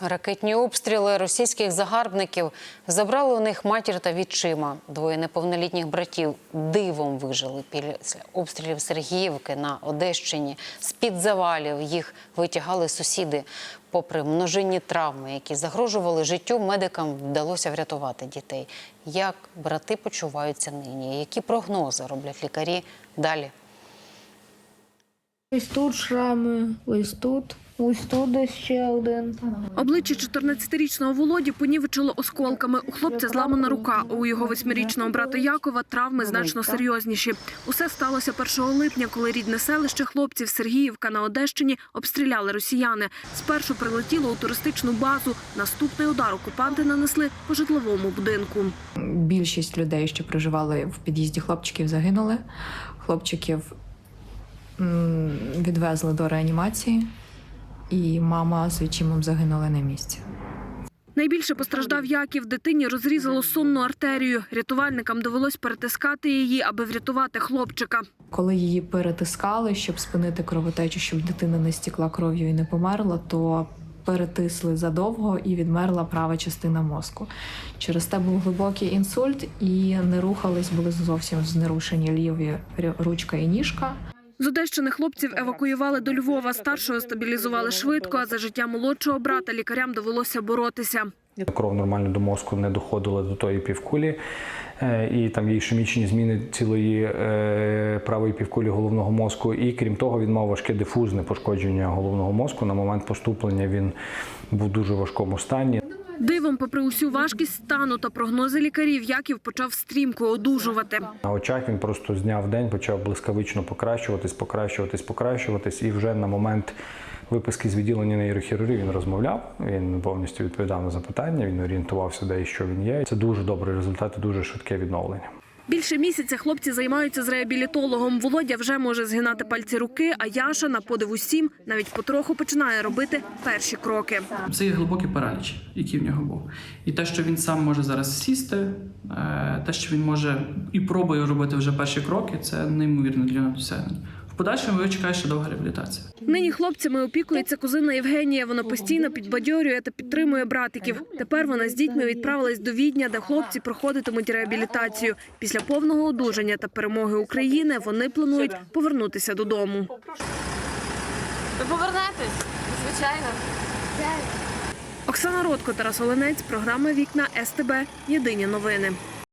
Ракетні обстріли російських загарбників забрали у них матір та відчима. Двоє неповнолітніх братів дивом вижили після обстрілів Сергіївки на Одещині. З-під завалів їх витягали сусіди. Попри множинні травми, які загрожували життю, медикам вдалося врятувати дітей. Як брати почуваються нині? Які прогнози роблять лікарі далі? Ось тут шрами, ось тут, ось тут ще один. Обличчя 14-річного Володі понівечило осколками. У хлопця зламана рука. У його восьмирічного брата Якова травми значно серйозніші. Усе сталося 1 липня, коли рідне селище хлопців Сергіївка на Одещині обстріляли росіяни. Спершу прилетіло у туристичну базу. Наступний удар окупанти нанесли по житловому будинку. Більшість людей, що проживали в під'їзді хлопчиків, загинули. Хлопчиків відвезли до реанімації, і мама з відчимом загинули на місці. Найбільше постраждав Яків. Дитині розрізало сонну артерію. Рятувальникам довелось перетискати її, аби врятувати хлопчика. Коли її перетискали, щоб спинити кровотечу, щоб дитина не стікла кров'ю і не померла, то перетисли задовго і відмерла права частина мозку. Через те був глибокий інсульт, і не рухались, були зовсім знерушені ліві ручка і ніжка. З Одещини хлопців евакуювали до Львова. Старшого стабілізували швидко, а за життя молодшого брата лікарям довелося боротися. Кров нормально до мозку не доходила до тої півкулі, е, і там є ішемічні зміни цілої е, правої півкулі головного мозку. І крім того, він мав важке дифузне пошкодження головного мозку. На момент поступлення він був в дуже важкому стані. Дивом, попри усю важкість стану та прогнози лікарів, Яків почав стрімко одужувати. На очах він просто з дня в день почав блискавично покращуватись, покращуватись, покращуватись. І вже на момент виписки з відділення нейрохірургії він розмовляв. Він повністю відповідав на запитання. Він орієнтувався, де і що він є. Це дуже добрий результат дуже швидке відновлення. Більше місяця хлопці займаються з реабілітологом. Володя вже може згинати пальці руки, а Яша на подив усім навіть потроху починає робити перші кроки. Це є глибокий параліч, який в нього був. І те, що він сам може зараз сісти, е, те, що він може і пробує робити вже перші кроки, це неймовірно для досягнення. Подальшому його чекає ще довга реабілітація. Нині хлопцями опікується кузина Євгенія. Вона постійно підбадьорює та підтримує братиків. Тепер вона з дітьми відправилась до Відня, де хлопці проходитимуть реабілітацію. Після повного одужання та перемоги України вони планують повернутися додому. Ви повернетесь? Звичайно. Оксана Ротко, Тарас Оленець, програма Вікна СТБ. Єдині новини.